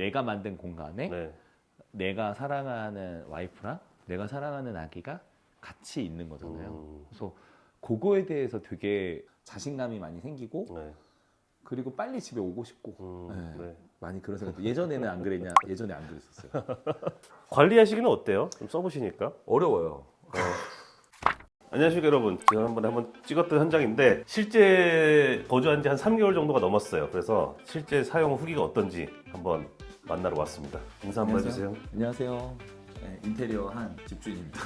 내가 만든 공간에 네. 내가 사랑하는 와이프랑 내가 사랑하는 아기가 같이 있는 거잖아요. 음, 그래서 그거에 대해서 되게 자신감이 많이 생기고 네. 그리고 빨리 집에 오고 싶고 음, 네. 네. 많이 그런 생각도 예전에는 안 그랬냐? 예전에 안 그랬었어요. 관리하시기는 어때요? 좀 써보시니까. 어려워요. 안녕하십니까 여러분. 지난번에 한번 찍었던 현장인데 실제 거주한 지 한 3개월 정도가 넘었어요. 그래서 실제 사용 후기가 어떤지 한번 만나러 왔습니다. 인사 한번 해주세요. 안녕하세요. 네, 인테리어 한 집주인입니다.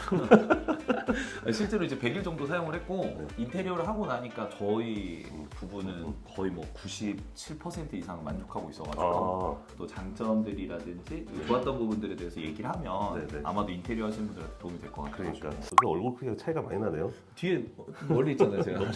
실제로 이제 100일 정도 사용을 했고 네. 인테리어를 하고 나니까 저희 부부는 거의 뭐 97% 이상 만족하고 있어가지고 아, 또 장점들이라든지 좋았던 부분들에 대해서 얘기를 하면 네 네. 아마도 인테리어 하시는 분들한테 도움이 될 것 같아요. 그러니까 그 얼굴 크기가 차이가 많이 나네요. 뒤에 멀리 있잖아요, 제가.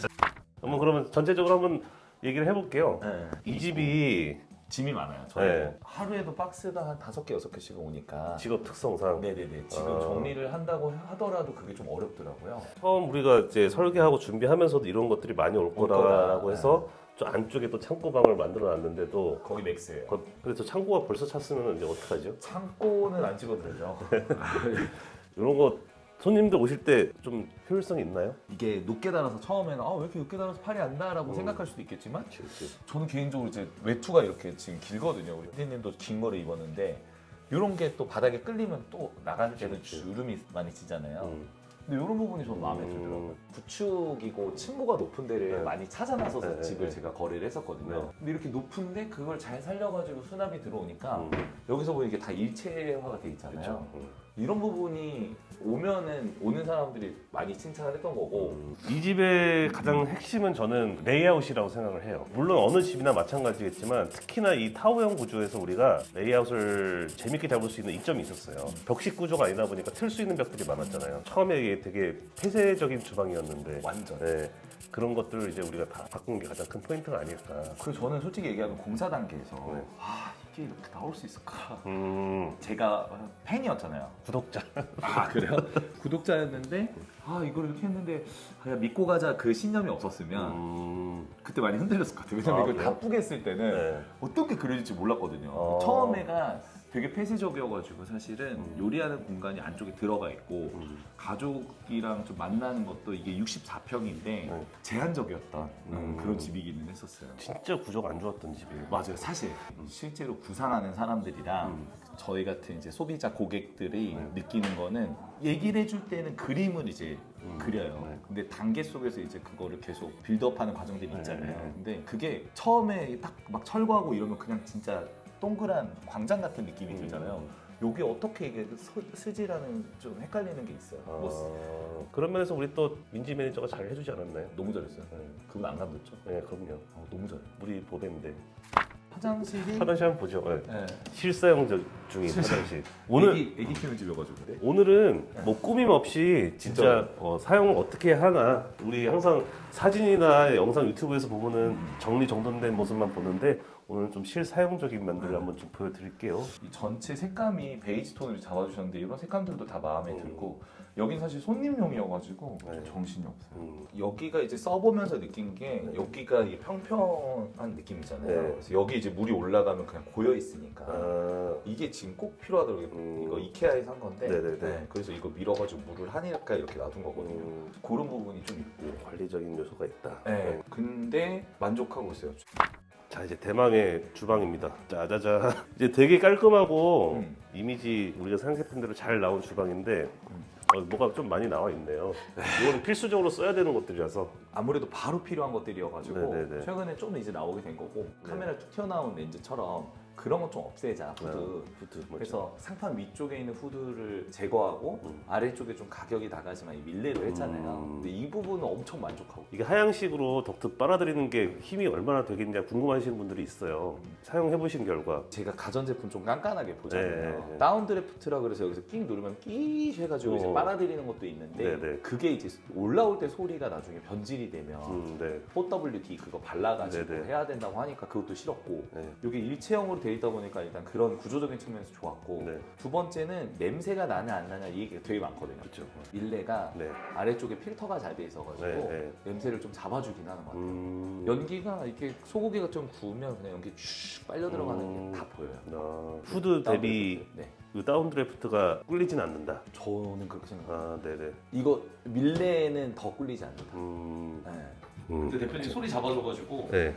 한번 그러면 전체적으로 한번 얘기를 해볼게요. 네. 이 집이 짐이 많아요. 저희 네. 하루에도 박스가 한 다섯 개 여섯 개씩 오니까. 직업 특성상 네네네. 지금 아. 정리를 한다고 하더라도 그게 좀 어렵더라고요. 처음 우리가 이제 설계하고 준비하면서도 이런 것들이 많이 올 올 거다라고 거다. 해서 저 안쪽에 또 창고방을 만들어 놨는데도 거기 맥스예요. 거- 근데 저 창고가 벌써 찼으면 이제 어떡하죠? 창고는 안 찍어도 되죠. 이런 거 손님들 오실 때 좀 효율성이 있나요? 이게 높게 달아서 처음에는 아, 왜 이렇게 높게 달아서 팔이 안 나라고 음. 생각할 수도 있겠지만. 저는 개인적으로 이제 외투가 이렇게 지금 길거든요. 우리 피디님도 긴 거를 입었는데 이런 게 또 바닥에 끌리면 또 나갈 때는 그치. 주름이 많이 지잖아요. 음. 근데 이런 부분이 저는 마음에 음. 들더라고요. 구축이고 층고가 높은 데를 네. 많이 찾아 나서서 네, 집을 네. 제가 거래를 했었거든요. 네. 근데 이렇게 높은데 그걸 잘 살려가지고 수납이 들어오니까 음. 여기서 이게 다 일체화가 돼 있잖아요. 그렇죠. 음. 이런 부분이 오면은 오는 사람들이 많이 칭찬을 했던 거고 음. 이 집의 가장 핵심은 저는 레이아웃이라고 생각을 해요. 물론 어느 집이나 마찬가지겠지만 특히나 이 타워형 구조에서 우리가 레이아웃을 재밌게 잡을 수 있는 이점이 있었어요. 벽식 구조가 아니다 보니까 틀 수 있는 벽들이 많았잖아요. 처음에 이게 되게 폐쇄적인 주방이었는데 완전. 네, 그런 것들을 이제 우리가 다 바꾼 게 가장 큰 포인트가 아닐까. 그리고 저는 솔직히 얘기하면 공사 단계에서 네. 아 이게 이렇게 나올 수 있을까? 음, 제가 팬이었잖아요. 구독자. 아 그래요? 구독자였는데 아 이걸 이렇게 했는데 그냥 믿고 가자 그 신념이 없었으면 음, 그때 많이 흔들렸을 것 같아요. 왜냐면 아, 이걸 그래요? 다 뿌겠을 때는 네. 어떻게 그려질지 몰랐거든요. 어. 처음에가 되게 폐쇄적이어가지고 사실은 음. 요리하는 공간이 안쪽에 들어가 있고 음. 가족이랑 좀 만나는 것도 이게 64평인데 네. 제한적이었던 음. 그런 집이기는 했었어요. 진짜 구조가 안 좋았던 집이에요. 맞아요. 사실 실제로 구상하는 사람들이랑 음. 저희 같은 이제 소비자 고객들이 네. 느끼는 거는 얘기를 해줄 때는 그림을 이제 음. 그려요. 네. 근데 단계 속에서 이제 그거를 계속 빌드업하는 과정들이 네, 있잖아요. 네. 근데 그게 처음에 딱 막 철거하고 이러면 그냥 진짜 동그란 광장 같은 느낌이 음. 들잖아요. 여기 어떻게 이게 서- 스지라는 좀 헷갈리는 게 있어요. 뭐 아, 그런 면에서 우리 또 민지 매니저가 잘 해주지 않았나요? 너무 잘했어요. 네, 그분 안 감독죠? 네 그럼요. 어, 너무 잘해. 우리 보배인데 화장실이 화장실 한번 보죠. 네. 네. 실사용 저- 중인 화장실. 오늘 애기, 애기 키우는 집이어가지고 오늘은 뭐 꾸밈 없이 진짜? 어, 사용을 어떻게 하나 우리 항상 사진이나 영상 유튜브에서 보면은 음. 정리 정돈된 모습만 보는데 오늘은 좀 실사용적인 면들을 한번 좀 보여드릴게요. 이 전체 색감이 베이지 톤을 잡아주셨는데 이런 색감들도 다 마음에 음. 들고 여긴 사실 손님용이어가지고 네. 정신이 없어요. 음, 여기가 이제 써보면서 느낀 게 네. 여기가 이 평평한 느낌이잖아요. 네. 그래서 여기 이제 물이 올라가면 그냥 고여 있으니까 아, 이게 지금 꼭 필요하더라고요. 음. 이거 이케아에 산 건데 네네네. 네, 그래서 이거 밀어가지고 물을 하니까 이렇게 놔둔 거거든요. 음, 그런 부분이 좀 있고. 관리적인 요소가 있다. 네. 근데 만족하고 있어요. 자 이제 대망의 주방입니다. 짜자자. 이제 되게 깔끔하고 음. 이미지 우리가 생각했던 대로 잘 나온 주방인데 음. 어, 뭐가 좀 많이 나와 있네요. 이거는 필수적으로 써야 되는 것들이라서. 아무래도 바로 필요한 것들이어가지고 네네네. 최근에 좀 이제 나오게 된 거고 네. 카메라 툭 튀어나온 렌즈처럼 그런 거좀 없애자 후드 후드. 맞죠? 그래서 상판 위쪽에 있는 후드를 제거하고 음. 아래쪽에 좀 가격이 나가지만 이 밀레로 했잖아요 음. 근데 이 부분은 엄청 만족하고 이게 하향식으로 덕트 빨아들이는 게 힘이 얼마나 되겠냐 궁금하시는 분들이 있어요. 사용해 보신 결과 제가 가전제품 좀 깐깐하게 보잖아요 네, 네. 다운드래프트라 그래서 여기서 끽 누르면 끼 해가지고 이제 어. 빨아들이는 것도 있는데 네, 네. 그게 이제 올라올 때 소리가 나중에 변질이 되면 음, 네. 4WD 그거 발라가지고 네, 네. 해야 된다고 하니까 그것도 싫었고 네. 여기 일체형으로 돼돼 있다 보니까 일단 그런 구조적인 측면에서 좋았고 네. 두 번째는 냄새가 나냐 안 나냐 이 얘기가 되게 많거든요. 그렇죠. 밀레가 네. 아래쪽에 필터가 잘 돼 있어가지고 네, 네. 냄새를 좀 잡아주긴 하는 것 같아요. 음. 연기가 이렇게 소고기가 좀 구우면 그냥 연기 슉 빨려 들어가는 음. 게 다 보여요. 아, 후드 대비 네, 그 다운 드래프트가 꿀리진 않는다. 저는 그렇게 생각해요. 아, 네네. 이거 밀레는 더 꿀리지 않는다. 음. 네. 음. 근데 대표님 소리 잡아줘가지고 네.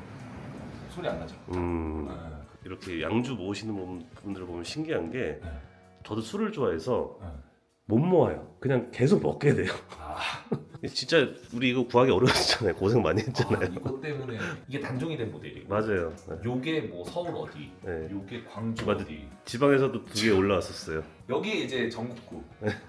소리 안 나죠. 음. 네. 이렇게 양주 모으시는 분- 분들을 보면 신기한 게 네. 저도 술을 좋아해서 네. 못 모아요. 그냥 계속 먹게 돼요. 아, 진짜 우리 이거 구하기 어려웠잖아요. 고생 많이 아, 했잖아요. 이것 때문에 이게 단종이 된 모델이고 맞아요. 네. 요게 뭐 서울 어디, 네. 요게 광주 맞아. 어디. 지방에서도 두 개 올라왔었어요. 여기 이제 전국구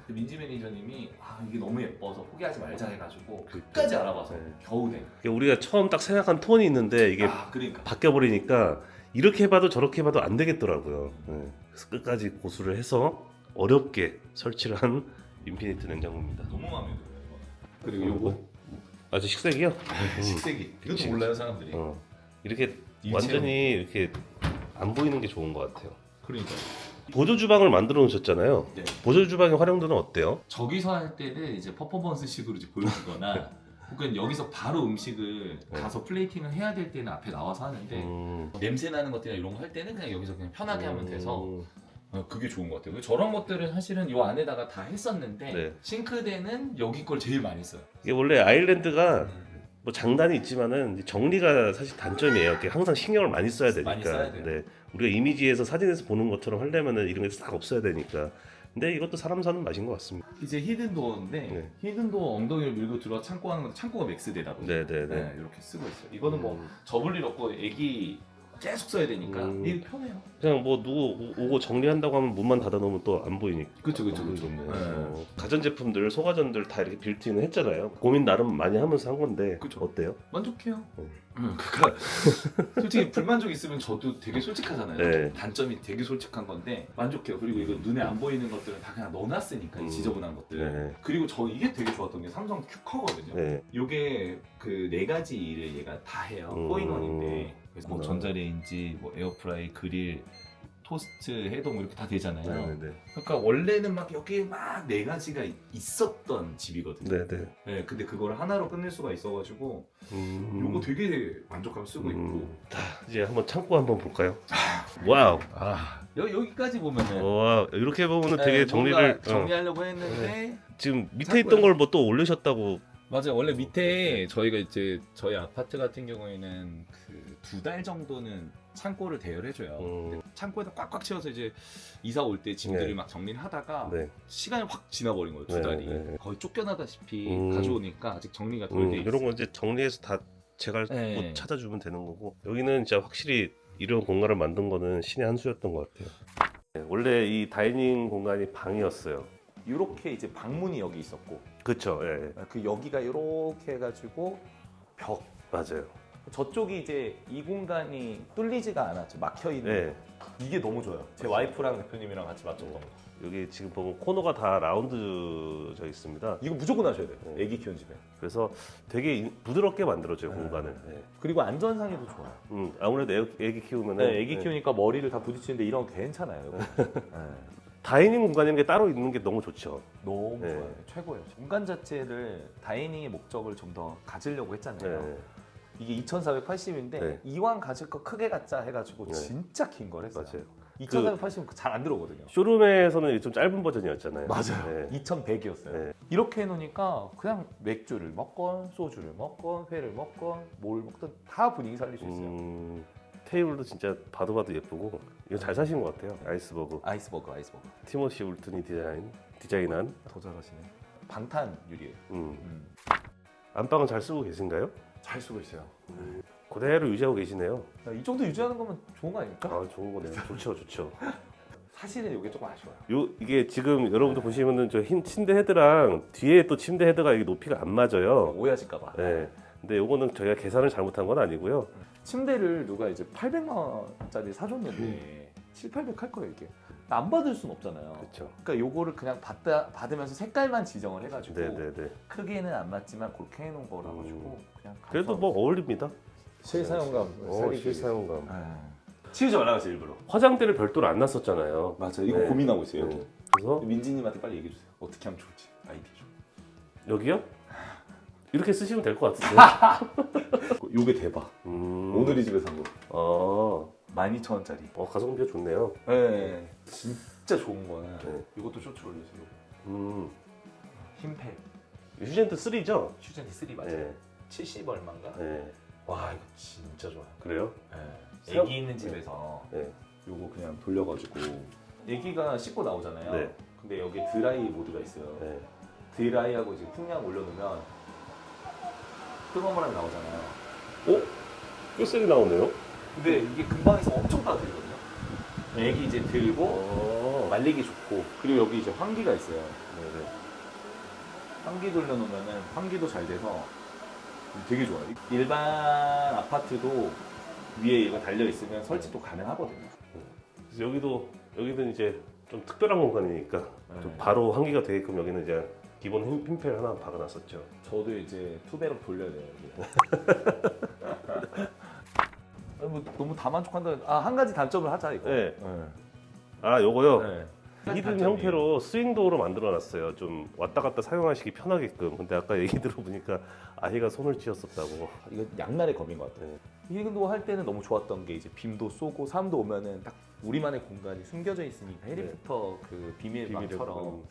그 민지 매니저님이 아 이게 너무 예뻐서 포기하지 말자 해가지고 그- 끝까지 알아봐서 네. 겨우 된. 이게 우리가 처음 딱 생각한 톤이 있는데 이게 아 그러니까. 바뀌어 버리니까 이렇게 해봐도 저렇게 해봐도 안 되겠더라고요. 네. 그래서 끝까지 고수를 해서 어렵게 설치를 한 인피니트 냉장고입니다. 너무 마음에 들어요. 그리고 요거 아주 식색이요? 음. 식세기. 이것도 그치, 몰라요 사람들이. 어. 이렇게 일체형. 완전히 이렇게 안 보이는 게 좋은 것 같아요. 그러니까. 보조 주방을 만들어 놓으셨잖아요. 네. 보조 주방의 활용도는 어때요? 저기서 할 때는 이제 퍼포먼스식으로 이제 보여주거나 혹은 여기서 바로 음식을 네. 가서 플레이팅을 해야 될 때는 앞에 나와서 하는데 음. 냄새 나는 것들이나 이런 거 할 때는 그냥 여기서 그냥 편하게 하면 돼서 음. 어, 그게 좋은 것 같아요. 저런 것들은 사실은 이 안에다가 다 했었는데 네. 싱크대는 여기 걸 제일 많이 써요. 이게 원래 아일랜드가 뭐 장단이 있지만은 정리가 사실 단점이에요. 이게 항상 신경을 많이 써야 되니까. 많이 써야 돼요. 네. 우리가 이미지에서 사진에서 보는 것처럼 하려면은 이런 게 싹 없어야 되니까. 근데 이것도 사람 사는 맛인 것 같습니다. 이제 히든 도어인데 네. 히든 도어 엉덩이를 밀고 들어 창고 하는 건데 창고가 맥스대다 보니 네, 네, 네. 네, 이렇게 쓰고 있어요. 이거는 뭐 음. 접을 일 없고 애기 계속 써야 되니까 음. 이게 편해요. 그냥 뭐 누구 오- 오고 정리한다고 하면 문만 닫아 놓으면 또 안 보이니까. 안 그쵸. 보이겠네요. 네. 어, 가전 제품들, 소가전들 다 이렇게 빌트인을 했잖아요. 고민 나름 많이 하면서 한 건데 그쵸. 어때요? 만족해요. 음. 음, 그러니까 솔직히 불만족 있으면 저도 되게 솔직하잖아요. 네. 단점이 되게 솔직한 건데 만족해요. 그리고 이거 눈에 안 보이는 것들은 다 그냥 넣어놨으니까 이 음. 지저분한 것들. 네. 그리고 저 이게 되게 좋았던 게 삼성 큐커거든요. 네. 요게 그 네 가지 일을 얘가 다 해요. 음. 포인원인데 그래서 뭐 음. 전자레인지, 뭐 에어프라이, 그릴, 토스트, 해동 이렇게 다 되잖아요. 네, 네, 그러니까 원래는 막 여기에 막네 가지가 있었던 집이거든요. 네. 네, 네. 네, 근데 그걸 하나로 끝낼 수가 있어가지고 음. 요거 되게 만족하면 쓰고 있고 음. 자, 이제 한번 창고 한번 볼까요? 와우. 아 여, 여기까지 보면은 와 이렇게 보면은 네, 되게 뭔가 정리를 어. 정리하려고 했는데 지금 밑에 창고에- 있던 걸 뭐 또 올리셨다고 맞아요 원래 밑에 저희가 이제 저희 아파트 같은 경우에는 그 두 달 정도는 창고를 대여해줘요 음. 창고에다 꽉꽉 채워서 이제 이사 올 때 짐들을 네. 막 정리를 하다가 네. 시간이 확 지나버린 거예요 두 네, 달이 네. 거의 쫓겨나다시피 음. 가져오니까 아직 정리가 덜 음, 돼 있어요 이런 거 이제 정리해서 다 제가 네. 뭐 찾아주면 되는 거고 여기는 진짜 확실히 이런 공간을 만든 거는 신의 한 수였던 것 같아요. 네, 원래 이 다이닝 공간이 방이었어요. 이렇게 이제 방문이 여기 있었고 그쵸? 예, 그 여기가 이렇게 해가지고 벽 맞아요. 저쪽이 이제 이 공간이 뚫리지가 않았죠 막혀 있는 네. 이게 너무 좋아요 제 와이프랑 대표님이랑 같이 맞췄던 거 여기 지금 보면 코너가 다 라운드져 있습니다. 이거 무조건 하셔야 돼요 네. 애기 키운 집에 그래서 되게 인- 부드럽게 만들어져요 네. 공간을. 예. 그리고 안전상에도 좋아요 음, 아무래도 애, 애기 키우면은 네, 애기 예. 키우니까 머리를 다 부딪히는데 이런 거 괜찮아요 이거. 네, 다이닝 공간이라는 게 따로 있는 게 너무 좋죠. 너무 네. 좋아요 최고예요 공간 자체를 다이닝의 목적을 좀 더 가지려고 했잖아요 네. 이게 2480인데 네. 이왕 가질 거 크게 갖자 해가지고 네. 진짜 긴 걸 했어요 맞아요. 2480은 잘 안 들어오거든요 쇼룸에서는 좀 짧은 버전이었잖아요. 맞아요. 네. 2100이었어요. 네. 이렇게 해놓으니까 그냥 맥주를 먹건 소주를 먹건 회를 먹건 뭘 먹든 다 분위기 살릴 수 있어요. 음, 테이블도 진짜 봐도 봐도 예쁘고 이거 잘 사신 것 같아요. 아이스버그 아이스버거, 아이스버거. 티모시 울튼이 디자인 디자인한 더 잘하시네. 방탄 유리예요. 음. 음. 안방은 잘 쓰고 계신가요? 잘 쓰고 있어요. 그대로 유지하고 계시네요. 야, 이 정도 유지하는 거면 좋은 거 아닙니까? 아 좋은 거네요. 좋죠, 좋죠. 사실은 이게 조금 아쉬워요. 요 이게 지금 여러분들 보시면은 저 흰 침대 헤드랑 뒤에 또 침대 헤드가 이게 높이가 안 맞아요. 오해하실까 봐. 네. 근데 요거는 저희가 계산을 잘못한 건 아니고요. 침대를 누가 이제 800만 원짜리 사줬는데 7, 800 할 거예요 이게. 안 받을 순 없잖아요. 그렇죠. 그러니까 요거를 그냥 받다, 받으면서 색깔만 지정을 해가지고 네네네. 크게는 안 맞지만 그렇게 해놓은 거라 가지고 그냥 그래도 뭐 어울립니다. 실사용감 어, 실사용감. 네. 치우지 말라고 했어요 일부러. 화장대를 별도로 안 놨었잖아요. 맞아 이거 네. 고민하고 있어요. 네. 여기. 그래서 민지님한테 빨리 얘기해 주세요. 어떻게 하면 좋을지 아이디어 좀. 여기요? 이렇게 쓰시면 될 것 같은데. 요게 대박. 음. 오늘이 집에 산 거. 어, 12,000원짜리. 어 가성비가 좋네요. 네. 진짜 좋은 거는 네. 이것도 쇼츠 올려주세요. 음. 흰팩. 휴젠트 3죠? 슈젠이 3 맞아요. 네. 70 얼마인가? 네. 와 이거 진짜 좋아요. 그래요? 네. 새- 애기 있는 집에서 네. 요거 그냥 돌려가지고 애기가 씻고 나오잖아요. 네. 근데 여기 드라이 모드가 있어요. 네. 드라이하고 이제 풍량 올려놓으면 뜨거운 바람이 나오잖아요. 어? 꽤 세게 나오네요. 근데 이게 금방 해서 엄청 따뜻거든요. 애기 이제 들고 어. 말리기 좋고 그리고 여기 이제 환기가 있어요. 네네. 환기 돌려놓으면은 환기도 잘 돼서 되게 좋아요. 일반 아파트도 위에 이거 달려 있으면 설치도 가능하거든요. 그래서 여기도 여기는 이제 좀 특별한 공간이니까 좀 네. 바로 환기가 되게끔 여기는 이제 기본 흰- 핀펠 하나 박아놨었죠. 저도 이제 투배로 돌려야 돼요. 아니, 뭐 너무 다 만족한다. 아한 가지 단점을 하자 이거. 네. 네. 아 요거요. 네. 히든 단점이에요. 형태로 스윙도어로 만들어놨어요. 좀 왔다 갔다 사용하시기 편하게끔. 근데 아까 얘기 들어보니까 아이가 손을 쥐었었다고. 이거 양날의 검인 것 같아요. 네. 이근도 할 때는 너무 좋았던 게 이제 빔도 쏘고 사람도 오면은 딱 우리만의 공간이 숨겨져 있으니까 해리포터 그 비밀방처럼. 비밀의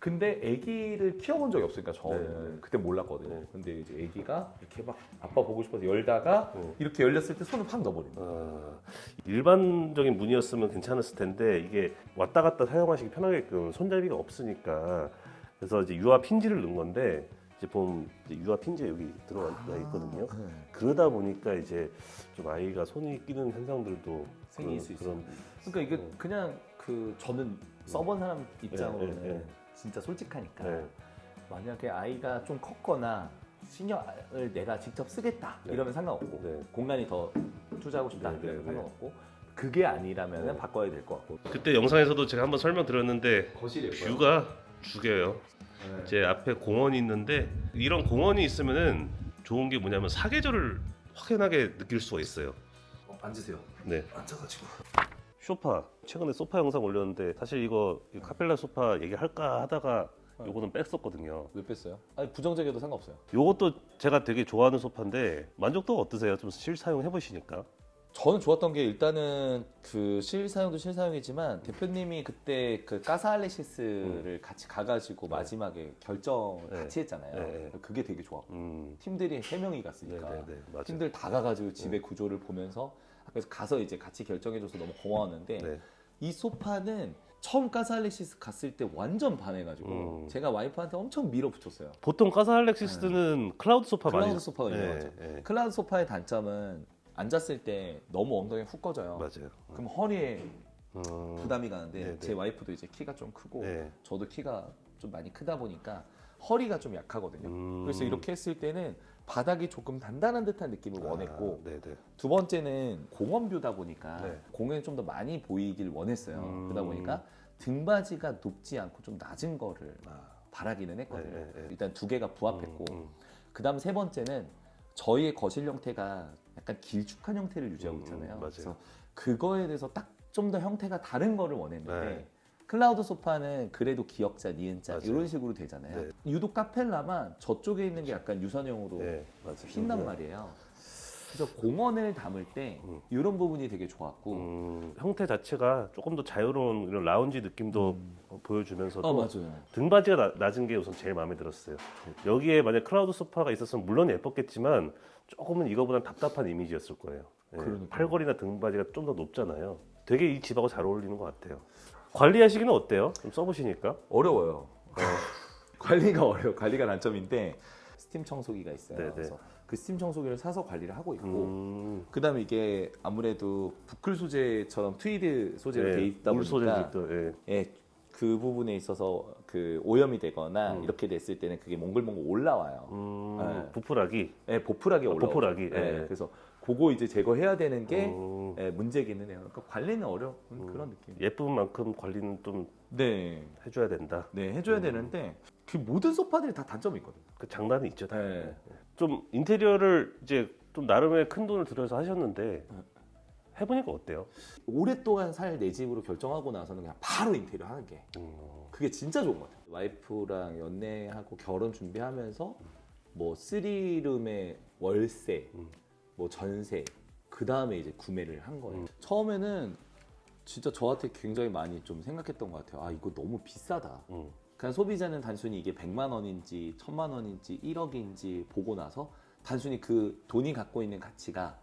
근데 아기를 키워본 적이 없으니까 저는 네. 그때 몰랐거든요. 네. 근데 이제 아기가 이렇게 막 아빠 보고 싶어서 열다가 네. 이렇게 열렸을 때 손을 팍 넣어버린 거예요. 아, 일반적인 문이었으면 괜찮았을 텐데 이게 왔다 갔다 사용하시기 편하게끔 손잡이가 없으니까 그래서 이제 유압 힌지를 넣은 건데 이제 보면 이제 유압 힌지 여기 들어가 있거든요. 네. 그러다 보니까 이제 좀 아이가 손이 끼는 현상들도 생길 그런- 수 있어요. 그런 그러니까 이게 네. 그냥 그 저는 써본 사람 입장으로는 네, 네, 네. 진짜 솔직하니까 네. 만약에 아이가 좀 컸거나 신경을 내가 직접 쓰겠다 네. 이러면 상관없고 네. 공간이 더 투자하고 싶다 네, 네, 이러면 네. 상관없고 그게 아니라면 네. 바꿔야 될 것 같고 그때 영상에서도 제가 한번 설명 드렸는데 거실이 뷰가 죽여요. 네. 제 앞에 공원이 있는데 이런 공원이 있으면은 좋은 게 뭐냐면 사계절을 확연하게 느낄 수가 있어요. 어, 앉으세요 네. 앉아가지고 소파 최근에 소파 영상 올렸는데 사실 이거 이 카펠라 소파 얘기할까 하다가 요거는 뺐었거든요. 왜 뺐어요? 아니 부정적이어도 상관없어요 요것도 제가 되게 좋아하는 소파인데 만족도가 어떠세요? 좀 실사용 해보시니까. 저는 좋았던 게 일단은 그 실사용도 실사용이지만 대표님이 그때 그 까사알레시스를 같이 가가지고 마지막에 결정을 네. 같이 했잖아요. 네. 그게 되게 좋았고 음. 팀들이 세 명이 갔으니까 네네네 맞아요. 팀들 다 가가지고 집의 구조를 보면서 그래서 가서 이제 같이 결정해줘서 너무 고마웠는데 네. 이 소파는 처음 까사알레시스 갔을 때 완전 반해가지고 음. 제가 와이프한테 엄청 밀어붙였어요. 보통 카사알렉시스는 클라우드 소파 많이 네. 클라우드 소파가 네, 유명하죠. 네. 클라우드 소파의 단점은 앉았을 때 너무 엉덩이 훅 꺼져요. 맞아요. 그럼 허리에 음. 부담이 가는데 네, 네. 제 와이프도 이제 키가 좀 크고 네. 저도 키가 좀 많이 크다 보니까 허리가 좀 약하거든요. 음. 그래서 이렇게 했을 때는 바닥이 조금 단단한 듯한 느낌을 원했고 아, 네네. 두 번째는 공원 뷰다 보니까 네. 공연이 좀 더 많이 보이길 원했어요. 음. 그러다 보니까 등받이가 높지 않고 좀 낮은 거를 아. 바라기는 했거든요. 네, 네, 네. 일단 두 개가 부합했고 음, 음. 그다음 세 번째는 저희의 거실 형태가 약간 길쭉한 형태를 유지하고 음, 있잖아요. 맞아요. 그래서 그거에 대해서 딱 좀 더 형태가 다른 거를 원했는데 네. 클라우드 소파는 그래도 기역자, 니은자 맞아요. 이런 식으로 되잖아요. 네. 유독 카펠라만 저쪽에 있는 게 약간 유선형으로 네, 맞아요. 휜단 말이에요. 그래서 공원을 담을 때 음. 이런 부분이 되게 좋았고 음, 형태 자체가 조금 더 자유로운 이런 라운지 느낌도 어, 보여주면서도 아 맞아요. 등받이가 나- 낮은 게 우선 제일 마음에 들었어요. 여기에 만약 클라우드 소파가 있었으면 물론 예뻤겠지만 조금은 이거보단 답답한 이미지였을 거예요. 예, 그러니까요. 팔걸이나 등받이가 좀 더 높잖아요. 되게 이 집하고 잘 어울리는 것 같아요. 관리하시기는 어때요? 좀 써보시니까. 어려워요. 관리가 어려워. 관리가 단점인데 스팀 청소기가 있어요. 네네. 그래서 그 스팀 청소기를 사서 관리를 하고 있고 음, 그다음에 이게 아무래도 부클 소재처럼 트위드 소재로 네, 돼 있다 울 보니까 소재도 예. 예, 그 부분에 있어서 그 오염이 되거나 음. 이렇게 됐을 때는 그게 몽글몽글 올라와요. 음, 네. 부풀하기. 예, 보풀하게 올라와. 보풀하기, 예. 그래서 그거 이제 제거해야 되는 게 음, 예, 문제기는 해요. 그러니까 관리는 어려운 그런 느낌. 예쁜 만큼 관리는 좀 네, 해줘야 된다. 네 해줘야 음. 되는데 그 모든 소파들이 다 단점이 있거든요. 그 장단이 있죠. 다. 네. 좀 인테리어를 이제 좀 나름의 큰 돈을 들여서 하셨는데 해보니까 어때요? 오랫동안 살 내 집으로 결정하고 나서는 그냥 바로 인테리어 하는 게 음, 그게 진짜 좋은 것 같아요. 와이프랑 연애하고 결혼 준비하면서 뭐 쓰리룸의 월세, 음. 뭐 전세, 그 다음에 이제 구매를 한 음. 거예요. 처음에는 진짜 저한테 굉장히 많이 좀 생각했던 것 같아요. 아 이거 너무 비싸다. 음, 그냥 소비자는 단순히 이게 100만 원인지 1000만 원인지 1억인지 보고 나서 단순히 그 돈이 갖고 있는 가치가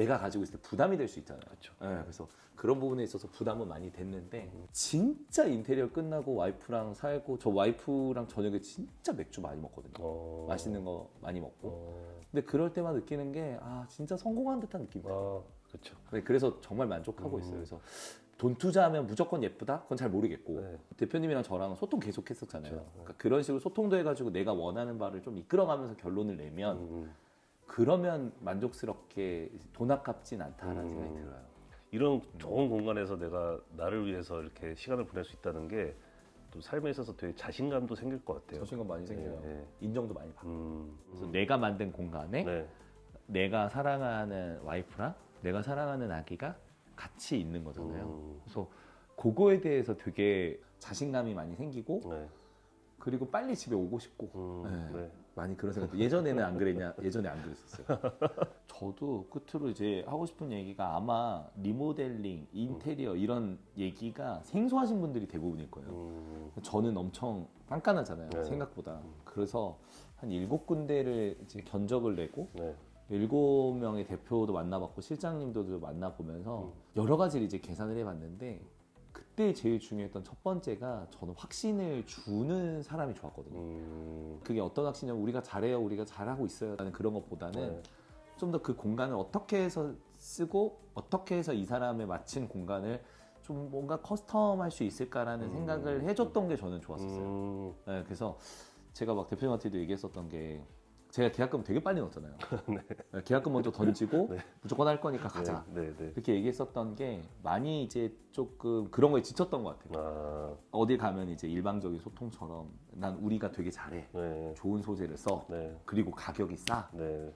내가 가지고 있을 때 부담이 될 수 있잖아요. 그렇죠. 네, 그래서 그런 부분에 있어서 부담은 많이 됐는데 진짜 인테리어 끝나고 와이프랑 살고 저 와이프랑 저녁에 진짜 맥주 많이 먹거든요. 어, 맛있는 거 많이 먹고. 어, 근데 그럴 때만 느끼는 게 아 진짜 성공한 듯한 느낌. 아, 그렇죠. 네, 그래서 정말 만족하고 음. 있어요. 그래서 돈 투자하면 무조건 예쁘다? 그건 잘 모르겠고 네. 대표님이랑 저랑 소통 계속 했었잖아요. 그렇죠. 그러니까 그런 식으로 소통도 해가지고 내가 원하는 바를 좀 이끌어가면서 결론을 내면 음, 그러면 만족스럽게 돈 아깝진 않다라는 음. 생각이 들어요. 이런 좋은 공간에서 내가 나를 위해서 이렇게 시간을 보낼 수 있다는 게 또 삶에 있어서 되게 자신감도 생길 것 같아요. 자신감 많이 생겨요. 네, 네. 인정도 많이 받고. 음, 그래서 내가 만든 공간에 네. 내가 사랑하는 와이프랑 내가 사랑하는 아기가 같이 있는 거잖아요. 음, 그래서 그거에 대해서 되게 자신감이 많이 생기고 네. 그리고 빨리 집에 오고 싶고 음, 네. 네. 많이 그런 생각. 예전에는 안 그랬냐? 예전에 안 그랬었어요. 저도 끝으로 이제 하고 싶은 얘기가 아마 리모델링, 인테리어 이런 얘기가 생소하신 분들이 대부분일 거예요. 음, 저는 엄청 깐깐하잖아요. 네. 생각보다. 그래서 한 일곱 군데를 이제 견적을 내고 네. 일곱 명의 대표도 만나봤고 실장님도 만나보면서 음. 여러 가지를 이제 계산을 해봤는데 그때 제일 중요했던 첫 번째가 저는 확신을 주는 사람이 좋았거든요. 음, 그게 어떤 확신이냐면 우리가 잘해요, 우리가 잘하고 있어요. 라는 그런 것보다는 네. 좀더 그 공간을 어떻게 해서 쓰고 어떻게 해서 이 사람에 맞춘 공간을 좀 뭔가 커스텀할 수 있을까라는 음. 생각을 해줬던 게 저는 좋았었어요. 음, 네, 그래서 제가 막 대표님한테도 얘기했었던 게 제가 계약금 되게 빨리 넣었잖아요. 네, 계약금 먼저 던지고 네. 무조건 할 거니까 가자. 네, 네. 이렇게 얘기했었던 게 많이 이제 조금 그런 거에 지쳤던 것 같아요. 아, 어딜 가면 이제 일방적인 소통처럼 난 우리가 되게 잘해. 네. 좋은 소재를 써. 네. 그리고 가격이 싸. 네.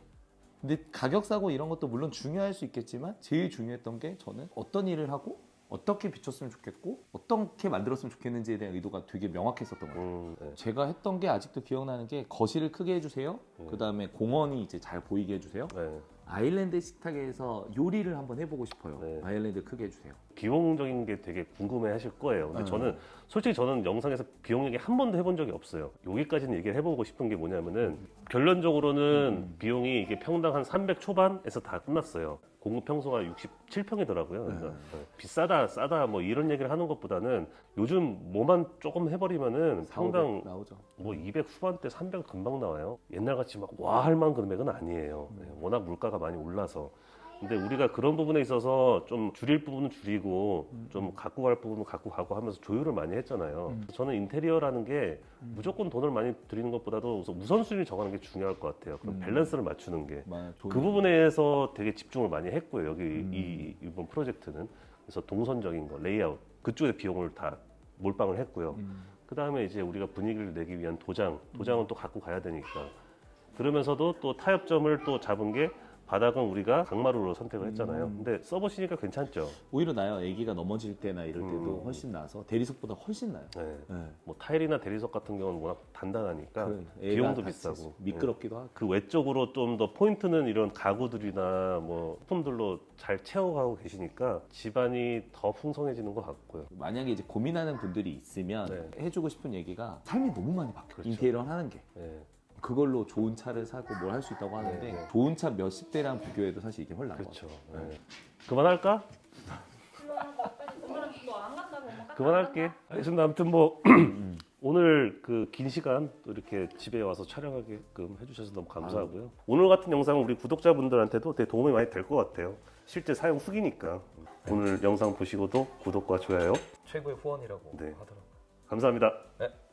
근데 가격 싸고 이런 것도 물론 중요할 수 있겠지만 제일 중요했던 게 저는 어떤 일을 하고 어떻게 비췄으면 좋겠고 어떻게 만들었으면 좋겠는지에 대한 의도가 되게 명확했었던 것 같아요. 음, 네. 제가 했던 게 아직도 기억나는 게 거실을 크게 해주세요. 음. 그 다음에 공원이 이제 잘 보이게 해주세요. 네. 아일랜드 식탁에서 요리를 한번 해보고 싶어요. 네. 아일랜드 크게 해주세요. 비용적인 게 되게 궁금해 하실 거예요. 근데 네. 저는 솔직히 저는 영상에서 비용 얘기 한 번도 해본 적이 없어요. 여기까지는 얘기를 해보고 싶은 게 뭐냐면은 결론적으로는 음. 비용이 이게 평당 한 300 초반에서 다 끝났어요. 공급 평소가 67평이더라고요. 그러니까 네. 비싸다, 싸다 뭐 이런 얘기를 하는 것보다는 요즘 뭐만 조금 해버리면은 4, 500 평당 나오죠. 뭐 200 후반대 300 금방 나와요. 옛날 같이 막 와 할 만한 금액은 아니에요. 네, 워낙 물가가 많이 올라서. 근데 우리가 그런 부분에 있어서 좀 줄일 부분은 줄이고 좀 갖고 갈 부분은 갖고 가고 하면서 조율을 많이 했잖아요. 저는 인테리어라는 게 무조건 돈을 많이 들이는 것보다도 우선 우선순위를 정하는 게 중요할 것 같아요. 음. 밸런스를 맞추는 게. 그 부분에서 되게 집중을 많이 했고요. 여기 음. 이 이번 프로젝트는 그래서 동선적인 거 레이아웃 그쪽에 비용을 다 몰빵을 했고요. 음. 그 다음에 이제 우리가 분위기를 내기 위한 도장, 도장은 또 갖고 가야 되니까. 그러면서도 또 타협점을 또 잡은 게 바닥은 우리가 강마루로 선택을 했잖아요. 음. 근데 써보시니까 괜찮죠. 오히려 나요. 아기가 넘어질 때나 이럴 때도 음. 훨씬 나서 대리석보다 훨씬 나요. 네. 네. 뭐 타일이나 대리석 같은 경우는 워낙 단단하니까 그래, 애가 비용도 비싸고 미끄럽기도 하고. 그 외적으로 좀 더 포인트는 이런 가구들이나 뭐 소품들로 잘 채워가고 계시니까 집안이 더 풍성해지는 것 같고요. 만약에 이제 고민하는 분들이 있으면 네. 해주고 싶은 얘기가 삶이 너무 많이 바뀌어. 그렇죠. 인테리어 하는 게. 네. 그걸로 좋은 차를 사고 뭘 할 수 있다고 하는데 네, 네. 좋은 차 몇십 대랑 비교해도 사실 이게 훨씬 나은 것 그렇죠. 같아요. 네. 그만할까? 오늘은 너안 간다고 엄마 깎아 그만할게. 알겠습니다. 아무튼 뭐 오늘 그 긴 시간 또 이렇게 집에 와서 촬영하게끔 해주셔서 너무 감사하고요. 오늘 같은 영상은 우리 구독자분들한테도 되게 도움이 많이 될 것 같아요. 실제 사용 후기니까 오늘 영상 보시고도 구독과 좋아요 최고의 후원이라고 네. 하더라고요. 감사합니다. 네.